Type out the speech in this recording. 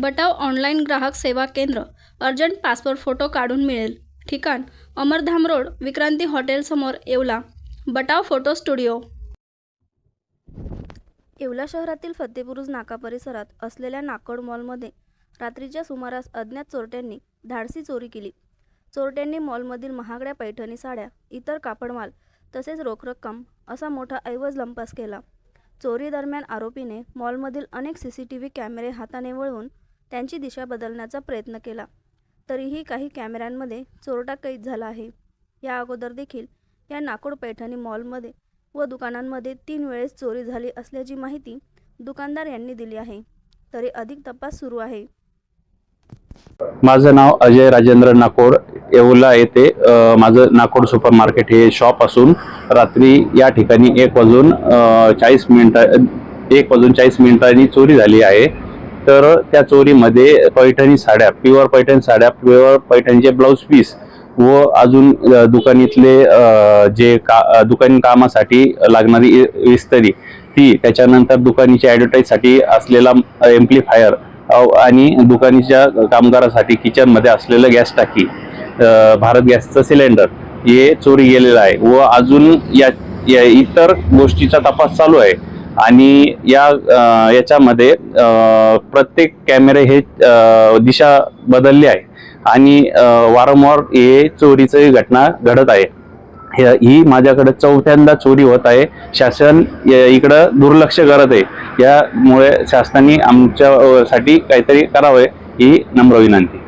बटाव online ग्राहक सेवा केंद्र अर्जंट पासपोर्ट फोटो काढून मिळेल. ठिकाण अमरधाम रोड विक्रांती हॉटेलसमोर Yeola. Batav photo studio. Yeola शहरातील फतेपुरुज नाका परिसरात असलेल्या नाकोड मॉलमध्ये रात्रीच्या सुमारास अज्ञात चोरट्यांनी धाडसी चोरी केली. चोरट्यांनी मॉलमधील महागड्या पैठणी साड्या इतर कापडमाल तसेच रोख रक्कम असा मोठा ऐवज लंपास केला. चोरीदरम्यान आरोपीने मॉलमधील अनेक सी सी टी व्ही कॅमेरे हाताने वळवून त्यांची दिशा बदलण्याचा प्रयत्न केला. तरीही काही कॅमेऱ्यांमध्ये चोरटा कैद झाला आहे. या अगोदर देखील या नाकोड पैठणी मॉलमध्ये व दुकानांमध्ये तीन वेळेस चोरी झाली असल्याची माहिती दुकानदार यांनी दिली आहे. तरी अधिक तपास सुरू आहे. माझं नाव अजय राजेंद्र नाकोड. येवला येथे माझं नाकोड सुपर मार्केट हे शॉप असून रात्री या ठिकाणी एक वाजून चाळीस मिनिटा एक वाजून चाळीस मिनिटांनी चोरी झाली आहे. तर त्या चोरीमध्ये पैठणी साड्या प्युअर पैठणी साड्या प्युअर पैठणीचे ब्लाऊज पीस व अजून दुकानीतले जे का दुकान दुकानी कामासाठी लागणारी विस्तरी ती त्याच्यानंतर दुकानीच्या ॲडव्हर्टाईजसाठी असलेला एम्प्लिफायर अव- आणि दुकानीच्या कामगारासाठी किचनमध्ये असलेलं गॅस टाकी भारत गॅसचं सिलेंडर हे चोरी गेलेलं आहे व अजून या या इतर गोष्टीचा तपास चालू आहे. आणि या याच्यामध्ये प्रत्येक कॅमेरे हे दिशा बदलली आहे. आणि वारंवार हे चोरीची घटना घडत आहे. ही माझ्याकडे चौथ्यांदा चोरी होत आहे. शासन या- इकडं दुर्लक्ष करत आहे. यामुळे शासनाने आमच्यासाठी काहीतरी करावे ही नम्र विनंती.